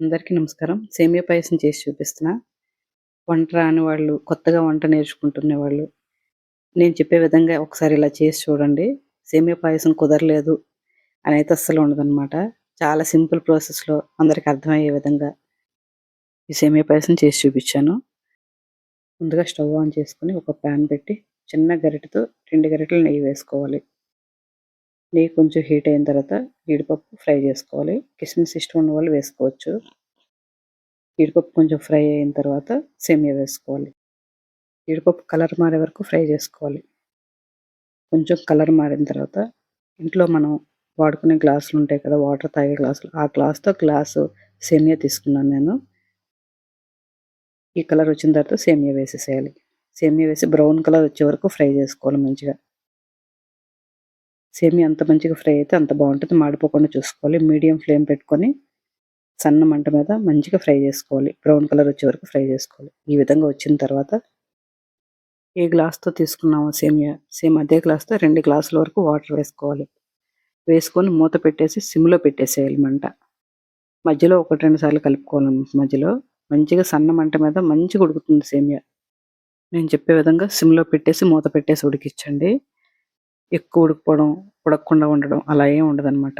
అందరికీ నమస్కారం. సేమియా పాయసం చేసి చూపిస్తున్నా. వంట రాని వాళ్ళు కొత్తగా వంట నేర్చుకుంటున్న వాళ్ళు నేను చెప్పే విధంగా ఒకసారి ఇలా చేసి చూడండి. సేమియా పాయసం కుదరలేదు అని అయితే అస్సలు ఉండదన్నమాట. చాలా సింపుల్ ప్రాసెస్లో అందరికి అర్థమయ్యే విధంగా ఈ సేమియా పాయసం చేసి చూపించాను. ముందుగా స్టవ్ ఆన్ చేసుకుని ఒక ప్యాన్ పెట్టి చిన్న గరిటెతో రెండు గరిటెలు నెయ్యి వేసుకోవాలి. నెయ్యి కొంచెం హీట్ అయిన తర్వాత జీడిపప్పు ఫ్రై చేసుకోవాలి. కిస్మిస్ ఇష్టం ఉన్న వాళ్ళు వేసుకోవచ్చు. జీడిపప్పు కొంచెం ఫ్రై అయిన తర్వాత సేమియా వేసుకోవాలి. జీడిపప్పు కలర్ మారే వరకు ఫ్రై చేసుకోవాలి. కొంచెం కలర్ మారిన తర్వాత ఇంట్లో మనం వాడుకునే గ్లాసులు ఉంటాయి కదా వాటర్ తాగే గ్లాసులు ఆ గ్లాస్తో గ్లాసు సేమియా తీసుకున్నాను నేను. ఈ కలర్ వచ్చిన తర్వాత సేమియా వేసేసేయాలి. సేమియా వేసి బ్రౌన్ కలర్ వచ్చే వరకు ఫ్రై చేసుకోవాలి మంచిగా. సేమియా ఎంత మంచిగా ఫ్రై అయితే అంత బాగుంటుంది. మాడిపోకుండా చూసుకోవాలి. మీడియం ఫ్లేమ్ పెట్టుకొని సన్న మంట మీద మంచిగా ఫ్రై చేసుకోవాలి. బ్రౌన్ కలర్ వచ్చే వరకు ఫ్రై చేసుకోవాలి. ఈ విధంగా వచ్చిన తర్వాత ఏ గ్లాస్తో తీసుకున్నామో సేమియా? సేమ్ అదే గ్లాస్తో రెండు గ్లాసుల వరకు వాటర్ వేసుకోవాలి. వేసుకొని మూత పెట్టేసి సిమ్లో పెట్టేసేయాలి మంట. మధ్యలో ఒకటి రెండు సార్లు కలుపుకోవాలి మధ్యలో. మంచిగా సన్న మంట మీద మంచిగా ఉడుకుతుంది సేమియా. నేను చెప్పే విధంగా సిమ్లో పెట్టేసి మూత పెట్టేసి ఉడికించండి. ఎక్కువ ఉడికిపోవడం ఉడకకుండా ఉండడం అలా ఏం ఉండదన్నమాట.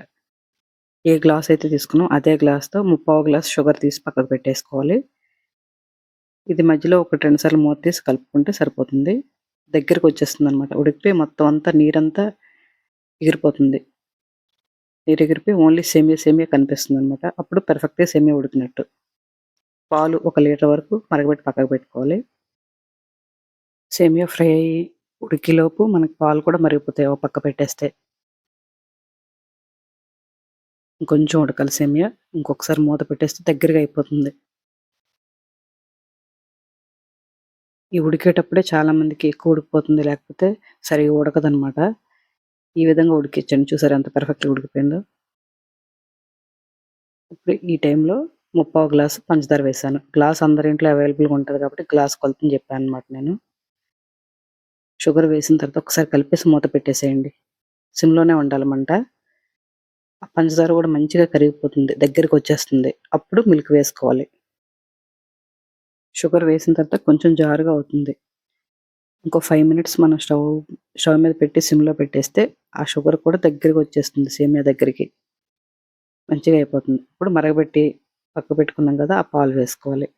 ఏ గ్లాస్ అయితే తీసుకున్నాం అదే గ్లాస్తో ముప్పావు గ్లాస్ షుగర్ తీసి పక్కకు పెట్టేసుకోవాలి. ఇది మధ్యలో ఒకటి రెండు సార్లు మూత తీసి కలుపుకుంటే సరిపోతుంది. దగ్గరికి వచ్చేస్తుంది అనమాట ఉడికిపోయి మొత్తం అంతా నీరంతా ఎగిరిపోతుంది. నీరు ఎగిరిపోయి ఓన్లీ సేమియా సేమియా కనిపిస్తుంది అనమాట అప్పుడు పర్ఫెక్ట్గా సేమియా ఉడికినట్టు. పాలు ఒక లీటర్ వరకు మరగబెట్టి పక్కకు పెట్టుకోవాలి. సేమియా ఫ్రై అయ్యి ఉడికిలోపు మనకి పాలు కూడా మరిగిపోతాయి. ఓ పక్క పెట్టేస్తే. కొంచెం ఉడకాలి సేమియా. ఇంకొకసారి మూత పెట్టేస్తే దగ్గరగా అయిపోతుంది. ఈ ఉడికేటప్పుడే చాలా మందికి ఎక్కువ ఉడికిపోతుంది. లేకపోతే సరిగా ఉడకదనమాట ఈ విధంగా ఉడికించండి. చూసారు ఎంత పర్ఫెక్ట్గా ఉడికిపోయిందో. ఇప్పుడు ఈ టైంలో ముప్పావు గ్లాస్ పంచదార వేసాను. గ్లాస్ అందరి ఇంట్లో అవైలబుల్గా ఉంటుంది కాబట్టి గ్లాస్ కొలతని చెప్పాను అనమాట నేను. షుగర్ వేసిన తర్వాత ఒకసారి కలిపేసి మూత పెట్టేసేయండి. సిమ్లోనే ఉండాలన్నమాట ఆ పంచదార కూడా మంచిగా కరిగిపోతుంది దగ్గరికి వచ్చేస్తుంది. అప్పుడు మిల్క్ వేసుకోవాలి. షుగర్ వేసిన తర్వాత కొంచెం జారుగా అవుతుంది. ఇంకో ఫైవ్ మినిట్స్ మనం స్టవ్ స్టవ్ మీద పెట్టి సిమ్లో పెట్టేస్తే ఆ షుగర్ కూడా దగ్గరికి వచ్చేస్తుంది సేమియా దగ్గరికి. మంచిగా అయిపోతుంది. ఇప్పుడు మరగబెట్టి పక్క పెట్టుకున్నాం కదా ఆ పాలు వేసుకోవాలి.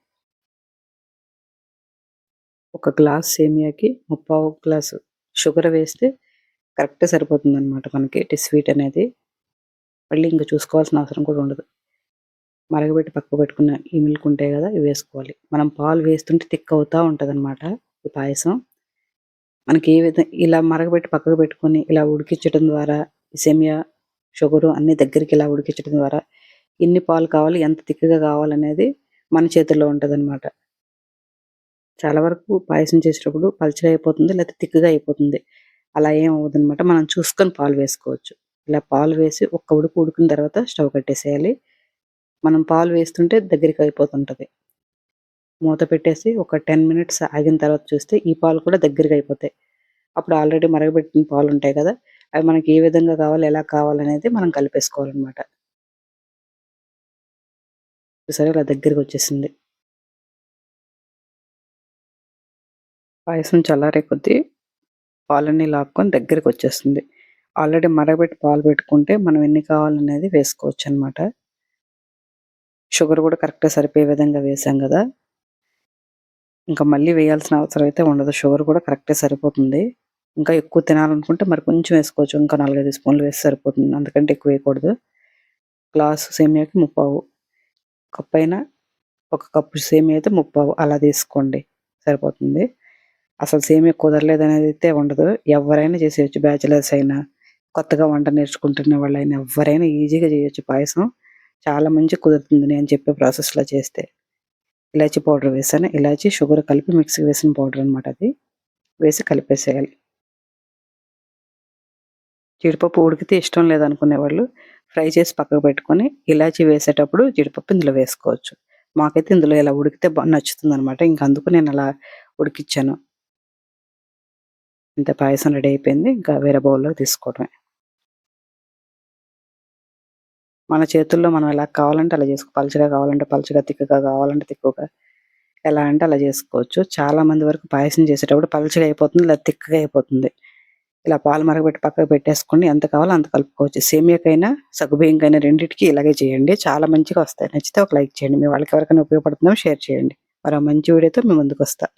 ఒక గ్లాస్ సేమియాకి ముప్పావు గ్లాసు షుగర్ వేస్తే కరెక్ట్ సరిపోతుంది అనమాట మనకి స్వీట్ అనేది. మళ్ళీ ఇంకా చూసుకోవాల్సిన అవసరం కూడా ఉండదు. మరగబెట్టి పక్క పెట్టుకున్న ఈ మిల్క్ ఉంటాయి కదా ఇవి వేసుకోవాలి. మనం పాలు వేస్తుంటే తిక్ అవుతూ ఉంటుంది అనమాట ఈ పాయసం. మనకి ఏ విధంగా ఇలా మరగబెట్టి పక్కకు పెట్టుకొని ఇలా ఉడికించడం ద్వారా సేమియా షుగరు అన్ని దగ్గరికి ఇలా ఉడికించడం ద్వారా ఎన్ని పాలు కావాలి ఎంత తిక్కగా కావాలనేది మన చేతుల్లో ఉంటుంది చాలా వరకు పాయసం చేసేటప్పుడు పలుచగా అయిపోతుంది లేకపోతే తిక్కుగా అయిపోతుంది. అలా ఏం అవ్వదనమాట మనం చూసుకొని పాలు వేసుకోవచ్చు. ఇలా పాలు వేసి ఒక్క ఉడుకు ఉడికిన తర్వాత స్టవ్ కట్టేసేయాలి. మనం పాలు వేస్తుంటే దగ్గరికి అయిపోతుంటుంది. మూత పెట్టేసి ఒక టెన్ మినిట్స్ ఆగిన తర్వాత చూస్తే ఈ పాలు కూడా దగ్గరికి అయిపోతాయి. అప్పుడు ఆల్రెడీ మరగబెట్టిన పాలు ఉంటాయి కదా అవి మనకి ఏ విధంగా కావాలి ఎలా కావాలనేది మనం కలిపేసుకోవాలన్నమాట. సరే ఇలా దగ్గరికి వచ్చేసింది. పాయసం చల్లారే కొద్దీ పాలన్నీ లాక్కొని దగ్గరికి వచ్చేస్తుంది ఆల్రెడీ మరగబెట్టి పాలు పెట్టుకుంటే మనం ఎన్ని కావాలనేది వేసుకోవచ్చు అనమాట షుగర్ కూడా కరెక్ట్గా సరిపోయే విధంగా వేసాం కదా. ఇంకా మళ్ళీ వేయాల్సిన అవసరం అయితే ఉండదు. షుగర్ కూడా కరెక్ట్గా సరిపోతుంది. ఇంకా ఎక్కువ తినాలనుకుంటే మరి కొంచెం వేసుకోవచ్చు. ఇంకా నాలుగైదు స్పూన్లు వేసి సరిపోతుంది. అందుకంటే ఎక్కువ వేయకూడదు. గ్లాస్ సేమియాకి ముప్పావు. కప్పు అయినా ఒక కప్పు సేమియా అయితే ముప్పావు. అలా తీసుకోండి. సరిపోతుంది. అసలు సేమే కుదరలేదు అనేది అయితే ఉండదు. ఎవరైనా చేసేయచ్చు బ్యాచిలర్స్ అయినా కొత్తగా వంట నేర్చుకుంటున్న వాళ్ళైనా ఎవరైనా ఈజీగా చేయొచ్చు పాయసం. చాలా మంచి కుదురుతుంది నేను చెప్పే ప్రాసెస్లో చేస్తే. ఇలాచీ పౌడర్ వేసాను. ఇలాచీ షుగర్ కలిపి మిక్సీ వేసిన పౌడర్ అనమాట అది. వేసి కలిపేసేయాలి. జీడిపప్పు ఉడికితే ఇష్టం లేదనుకునే వాళ్ళు ఫ్రై చేసి పక్కకు పెట్టుకొని ఇలాచీ వేసేటప్పుడు జీడిపప్పు ఇందులో వేసుకోవచ్చు. మాకైతే ఇందులో ఇలా ఉడికితే బాగా నచ్చుతుంది అనమాట ఇంక అందుకు నేను అలా ఉడికిచ్చాను. ఇంత పాయసం రెడీ అయిపోయింది. ఇంకా వేరే బౌల్లో తీసుకోవడమే మన చేతుల్లో మనం ఎలా కావాలంటే అలా చేసుకో పలచగా కావాలంటే పలచగా తిక్కగా కావాలంటే తిక్కుగా ఎలా అంటే అలా చేసుకోవచ్చు. చాలా మంది వరకు పాయసం చేసేటప్పుడు పలచగా అయిపోతుంది లేదా తిక్కగా అయిపోతుంది. ఇలా పాలు మరగబెట్టి పక్కకు పెట్టేసుకోండి ఎంత కావాలో అంత కలుపుకోవచ్చు. సేమియాకైనా సగ్గుబియ్యంకైనా రెండింటికి ఇలాగే చేయండి. చాలా మంచిగా వస్తాయి. నచ్చితే ఒక లైక్ చేయండి. మీ వాళ్ళకి ఎవరికైనా ఉపయోగపడుతుందో షేర్ చేయండి. మరో మంచి వీడియోతో మీ ముందుకు వస్తా.